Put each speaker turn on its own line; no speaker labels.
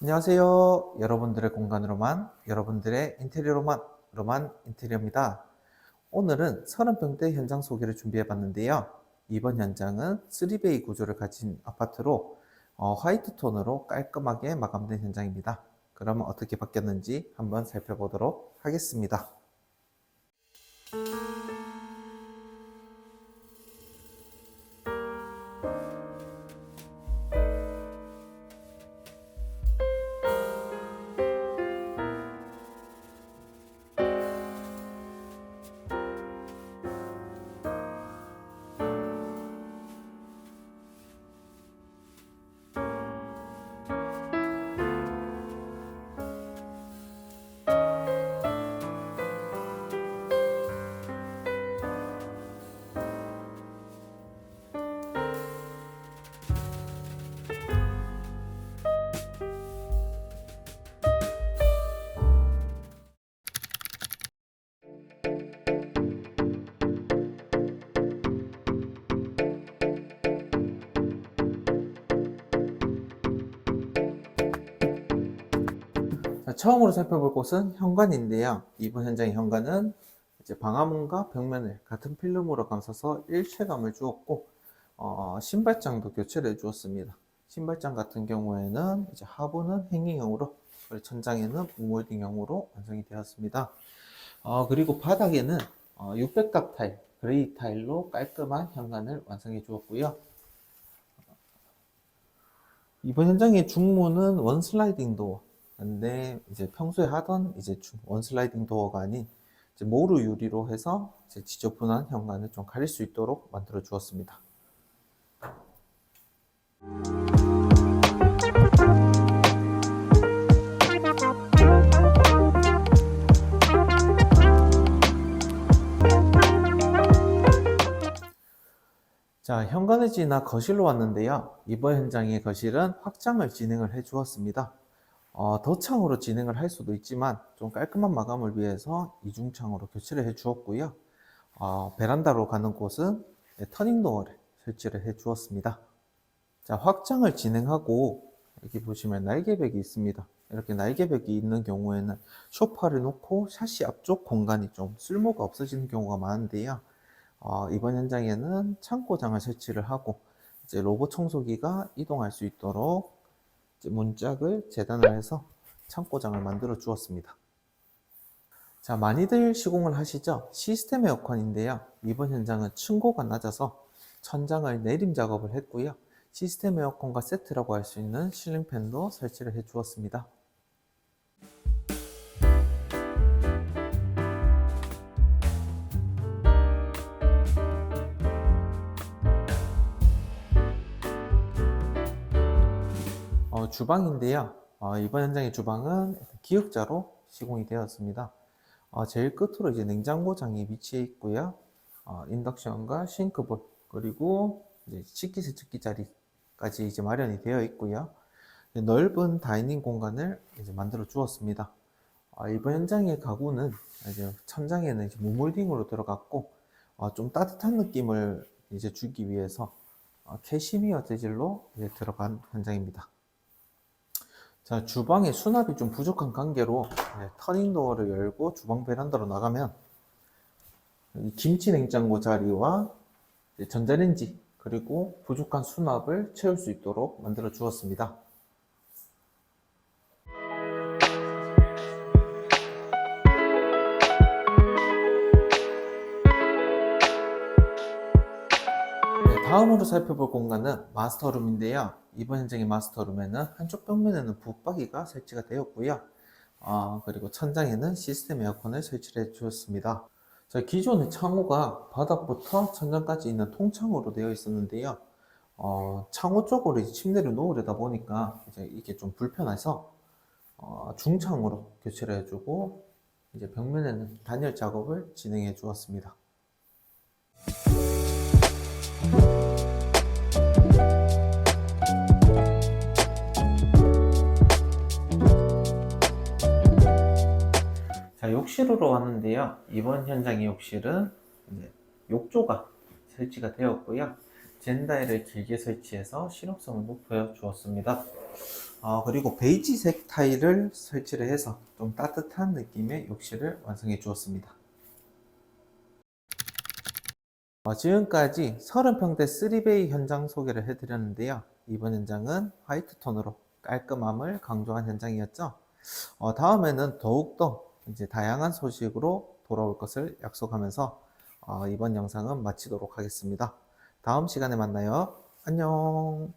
안녕하세요. 여러분들의 공간으로만, 여러분들의 인테리어로만, 로만 인테리어입니다. 오늘은 30평대 현장 소개를 준비해 봤는데요. 이번 현장은 3베이 구조를 가진 아파트로 어, 화이트 톤으로 깔끔하게 마감된 현장입니다. 그러면 어떻게 바뀌었는지 한번 살펴보도록 하겠습니다. 처음으로 살펴볼 곳은 현관인데요. 이번 현장의 현관은 이제 방화문과 벽면을 같은 필름으로 감싸서 일체감을 주었고 어, 신발장도 교체를 해주었습니다. 신발장 같은 경우에는 이제 하부는 행잉형으로 그리고 천장에는 우몰딩형으로 완성이 되었습니다. 어, 그리고 바닥에는 어, 600각 타일, 그레이 타일로 깔끔한 현관을 완성해 주었고요. 이번 현장의 중문은 원 슬라이딩 도어. 근데 이제 평소에 하던 이제 주- 원 슬라이딩 도어가 아닌 모루 유리로 해서 지저분한 현관을 좀 가릴 수 있도록 만들어 주었습니다. 자, 현관을 지나 거실로 왔는데요. 이번 현장의 거실은 확장을 진행을 해 주었습니다. 어, 덧창으로 진행을 할 수도 있지만 좀 깔끔한 마감을 위해서 이중창으로 교체를 해 주었고요. 어, 베란다로 가는 곳은 네, 터닝 도어를 설치를 해 주었습니다. 자, 확장을 진행하고 여기 보시면 날개벽이 있습니다. 이렇게 날개벽이 있는 경우에는 소파를 놓고 샤시 앞쪽 공간이 좀 쓸모가 없어지는 경우가 많은데요. 어, 이번 현장에는 창고장을 설치를 하고 이제 로봇 청소기가 이동할 수 있도록 문짝을 재단을 해서 창고장을 만들어 주었습니다. 자, 많이들 시공을 하시죠? 시스템 에어컨인데요. 이번 현장은 층고가 낮아서 천장을 내림 작업을 했고요. 시스템 에어컨과 세트라고 할 수 있는 실링팬도 설치를 해 주었습니다. 어, 주방인데요. 어, 이번 현장의 주방은 기역자로 시공이 되었습니다. 어, 제일 끝으로 이제 냉장고장이 위치해 있고요. 어, 인덕션과 싱크볼 그리고 이제 식기 세척기 자리까지 이제 마련이 되어 있고요. 넓은 다이닝 공간을 이제 만들어 주었습니다. 어, 이번 현장의 가구는 이제 천장에는 이제 무몰딩으로 들어갔고 어, 좀 따뜻한 느낌을 이제 주기 위해서 어, 캐시미어 재질로 이제 들어간 현장입니다. 자, 주방에 수납이 좀 부족한 관계로 네, 터닝 도어를 열고 주방 베란다로 나가면 이 김치 냉장고 자리와 전자레인지 그리고 부족한 수납을 채울 수 있도록 만들어 주었습니다. 다음으로 살펴볼 공간은 마스터룸인데요. 이번 현장의 마스터룸에는 한쪽 벽면에는 붙박이가 설치가 되었고요. 아, 그리고 천장에는 시스템 에어컨을 설치를 해 주었습니다. 자, 기존의 창호가 바닥부터 천장까지 있는 통창으로 되어 있었는데요. 어, 창호 쪽으로 침대를 놓으려다 보니까 이제 이게 좀 불편해서 어, 중창으로 교체를 해주고 이제 벽면에는 단열 작업을 진행해 주었습니다. 욕실으로 왔는데요. 이번 현장의 욕실은 욕조가 설치가 되었고요. 젠다이를 길게 설치해서 실용성을 높여 주었습니다. 어, 그리고 베이지색 타일을 설치를 해서 좀 따뜻한 느낌의 욕실을 완성해 주었습니다. 어, 지금까지 30평대 3베이 현장 소개를 해드렸는데요. 이번 현장은 화이트 톤으로 깔끔함을 강조한 현장이었죠. 어, 다음에는 더욱더 이제 다양한 소식으로 돌아올 것을 약속하면서 어, 이번 영상은 마치도록 하겠습니다. 다음 시간에 만나요. 안녕.